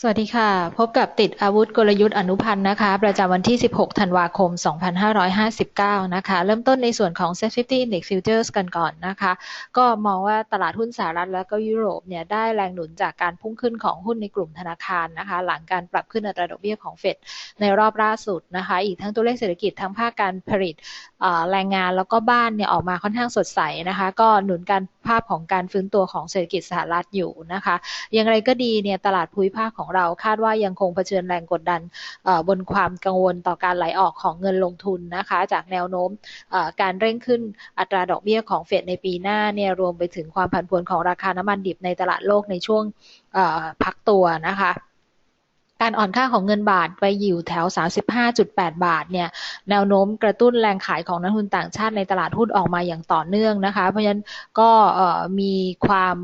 สวัสดีค่ะ พบกับติดอาวุธกลยุทธ์อนุพันธ์นะคะ ประจำวันที่ 16 ธันวาคม 2559 นะคะ เริ่มต้นในส่วนของ Set 50 Index Futures กันก่อนนะคะ ก็มองว่าตลาดหุ้นสหรัฐและก็ยุโรปเนี่ยได้แรงหนุนจากการพุ่งขึ้นของหุ้นในกลุ่มธนาคารนะคะ หลังการปรับขึ้นอัตราดอกเบี้ยของเฟดในรอบล่าสุดนะคะ อีกทั้งตัวเลขเศรษฐกิจทั้งภาคการผลิตแรงงานแล้วก็บ้านเนี่ยออกมาค่อนข้างสดใสนะคะ ก็หนุนการภาพของการฟื้นตัวของเศรษฐกิจสหรัฐอยู่นะคะ อย่างไรก็ดีเนี่ยตลาดภูมิภาคของเราคาดว่ายังคงเผชิญแรงกดดันบนความกังวลต่อการไหลออกของเงินลงทุนนะคะ จากแนวโน้มการเร่งขึ้นอัตราดอกเบี้ยของเฟดในปีหน้าเนี่ยรวมไปถึงความผันผวนของราคาน้ำมันดิบในตลาดโลกในช่วงพักตัวนะคะการอ่อนค่าของเงินบาทไปอยู่แถว 35.8 บาทเนี่ย แนวโน้มกระตุ้นแรงขายของนักทุนต่างชาติในตลาดหุ้นออกมาอย่างต่อเนื่องนะคะ เพราะฉะนั้นก็มีความ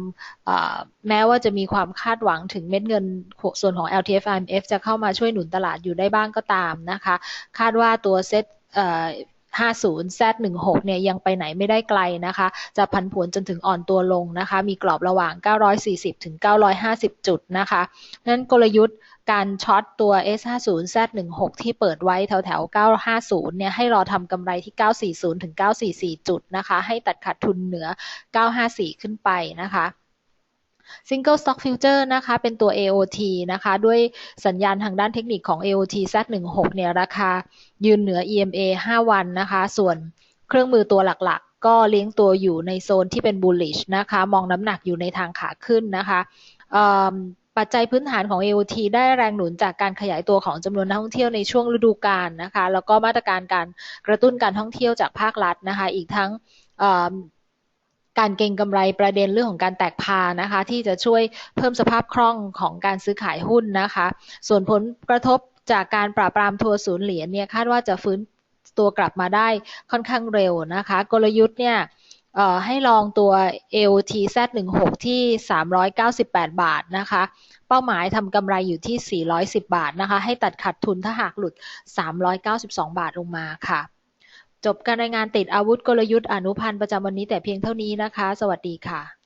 แม้ว่าจะมีความคาดหวังถึงเม็ดเงินส่วนของ LTF IMF จะเข้ามาช่วยหนุนตลาดอยู่ได้บ้างก็ตามนะคะ คาดว่าตัวเซ็ต 50 Z16 เนี่ยยังไปไหนไม่ได้ไกลนะคะ จะพันผวนจนถึงอ่อนตัวลงนะคะ มีกรอบระหว่าง 940 ถึง 950 จุดนะคะนั้นกลยุทธ์การช็อตตัว S50 Z16 ที่เปิดไว้แถวแถว950 เนี่ย ให้รอทำกำไรที่ 940 ถึง 944 จุดนะคะ ให้ตัดขาดทุนเหนือ 954 ขึ้นไปนะคะ Single Stock Future นะคะเป็นตัว AOT นะคะด้วยสัญญาณทางด้านเทคนิคของ AOT Z16 เนี่ยราคายืนเหนือ EMA 5 วันนะคะ ส่วนเครื่องมือตัวหลักๆ ก็เลี้ยงตัวอยู่ในโซนที่เป็น bullish นะคะ มองน้ำหนักอยู่ในทางขาขึ้นนะคะปัจจัยพื้นฐานของ AOT ได้แรงหนุนจากการขยายตัวของจำนวนนักท่องเที่ยวในช่วงฤดูกาลนะคะ แล้วก็มาตรการการกระตุ้นการท่องเที่ยวจากภาครัฐนะคะ อีกทั้ง การเก็งกำไรประเด็นเรื่องของการแตกพานะคะ ที่จะช่วยเพิ่มสภาพคล่องของการซื้อขายหุ้นนะคะ ส่วนผลกระทบจากการปราบปรามทัวร์ศูนย์เหรียญเนี่ยคาดว่าจะฟื้นตัวกลับมาได้ค่อนข้างเร็วนะคะ กลยุทธ์เนี่ยให้ลองตัว AOT Z16 ที่ 398 บาทนะคะ เป้าหมายทำกำไรอยู่ที่ 410 บาทนะคะ ให้ตัดขาดทุนถ้าหากหลุด 392 บาทลงมาค่ะ จบการรายงานติดอาวุธกลยุทธ์อนุพันธ์ประจำวันนี้แต่เพียงเท่านี้นะคะ สวัสดีค่ะ